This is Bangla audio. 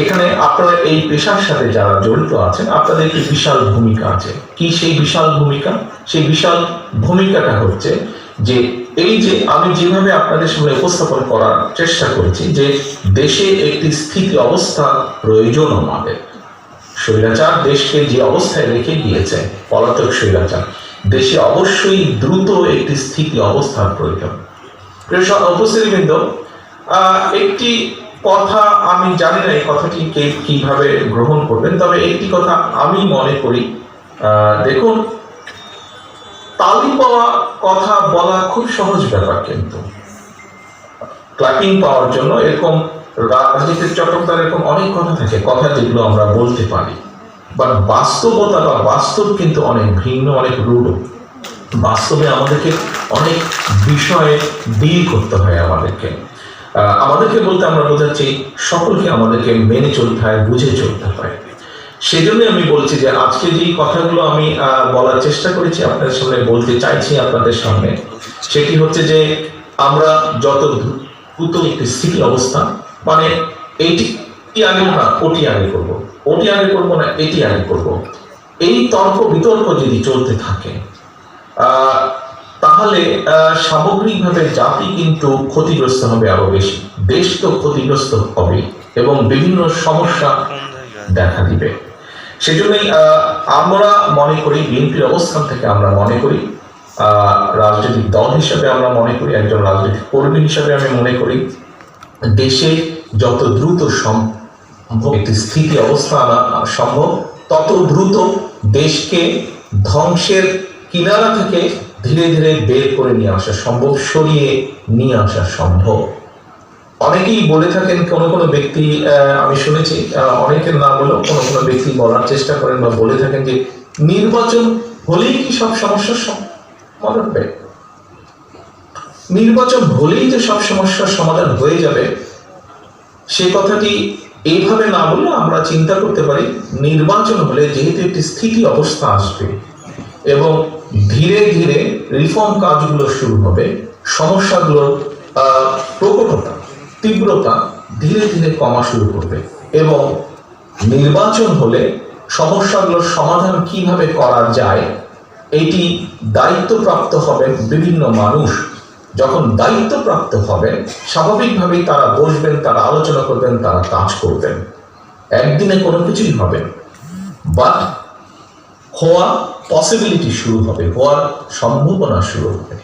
এখানে আপনারা এই পেশার সাথে যারা জড়িত আছেন, আপনাদের একটি বিশাল ভূমিকা আছে। কি সেই বিশাল ভূমিকা? সেই বিশাল ভূমিকাটা হচ্ছে যে এই যে আমি যেভাবে আপনাদের উপস্থাপন করার চেষ্টা করেছি যে দেশে একটি স্থিতি অবস্থা প্রয়োজন আমাদের দেশকে যে অবস্থায় রেখে গিয়েছে, পলাতক স্বৈরাচার, দেশে অবশ্যই দ্রুত একটি স্থিতি অবস্থার প্রয়োজন। প্রিয় উপস্থিতিবৃন্দ একটি কথা আমি জানি না এই কথাটি কে কীভাবে গ্রহণ করবেন, তবে একটি কথা আমি মনে করি। দেখুন তালি পাওয়া কথা বলা খুব সহজ ব্যাপার কিন্তু। ক্লাপিং পাওয়ার জন্য এরকম রাজনীতির চটকদার এরকম অনেক কথা থাকে, কথা যেগুলো আমরা বলতে পারি। বাট বাস্তবতা বা বাস্তব কিন্তু অনেক ভিন্ন, অনেক রূঢ়। বাস্তবে আমাদেরকে অনেক বিষয়ে ডিল করতে হয় আমাদেরকে। আমাদেরকে বলতে আমরা বোঝাচ্ছি, সকলকে আমাদেরকে মেনে চলতে হয়, বুঝে চলতে হয়। সেজন্য আমি বলছি যে আজকে যেই কথাগুলো আমি বলার চেষ্টা করেছি, আপনাদের সামনে বলতে চাইছি আপনাদের সামনে, সেটি হচ্ছে যে আমরা যত দ্রুত একটি স্থিতি অবস্থা মানে এইটি আগে না, ওটি আগে করব। ওটি আগে করব না, এটি আগে করব। এই তর্ক বিতর্ক যদি চলতে থাকে তাহলে সামগ্রিকভাবে জাতি কিন্তু ক্ষতিগ্রস্ত হবে আরও বেশি। দেশ তো ক্ষতিগ্রস্ত হবে এবং বিভিন্ন সমস্যা দেখা দিবে। সেজন্যই আমরা মনে করি, বিএনপির অবস্থান থেকে আমরা মনে করি রাজনৈতিক দল হিসেবে আমরা মনে করি, একজন রাজনৈতিক কর্মী হিসেবে আমি মনে করি, দেশে যত দ্রুত সম্ভব একটি স্থিতি অবস্থা আনা সম্ভব, তত দ্রুত দেশকে ধ্বংসের কিনারা থেকে ধীরে ধীরে বের করে নিয়ে আসা সম্ভব, সরিয়ে নিয়ে আসা সম্ভব। অনেকেই বলে থাকেন, কোনো কোনো ব্যক্তি আমি শুনেছি অনেকের না বলেও কোনো কোনো ব্যক্তি বলার চেষ্টা করেন বা বলে থাকেন যে, নির্বাচন হলেই কি সব সমস্যার সমাধান হবে? নির্বাচন হলেই যে সব সমস্যার সমাধান হয়ে যাবে, সে কথাটি এইভাবে না বলে আমরা চিন্তা করতে পারি, নির্বাচন হলে যেহেতু একটি স্থিতি অবস্থা আসবে এবং ধীরে ধীরে রিফর্ম কাজগুলো শুরু হবে সমস্যাগুলোর প্রকটতা, তীব্রতা ধীরে ধীরে কমা শুরু করবে এবং নির্বাচন হলে সমস্যাগুলোর সমাধান কীভাবে করা যায়, এটি দায়িত্বপ্রাপ্ত হবেন বিভিন্ন মানুষ। যখন দায়িত্বপ্রাপ্ত হবেন, স্বাভাবিকভাবেই তারা বসবেন, তারা আলোচনা করবেন, তারা কাজ করবেন। একদিনে কোনো কিছুই হবে বাট হওয়া পসিবিলিটি শুরু হবে হওয়ার সম্ভাবনা শুরু হবে।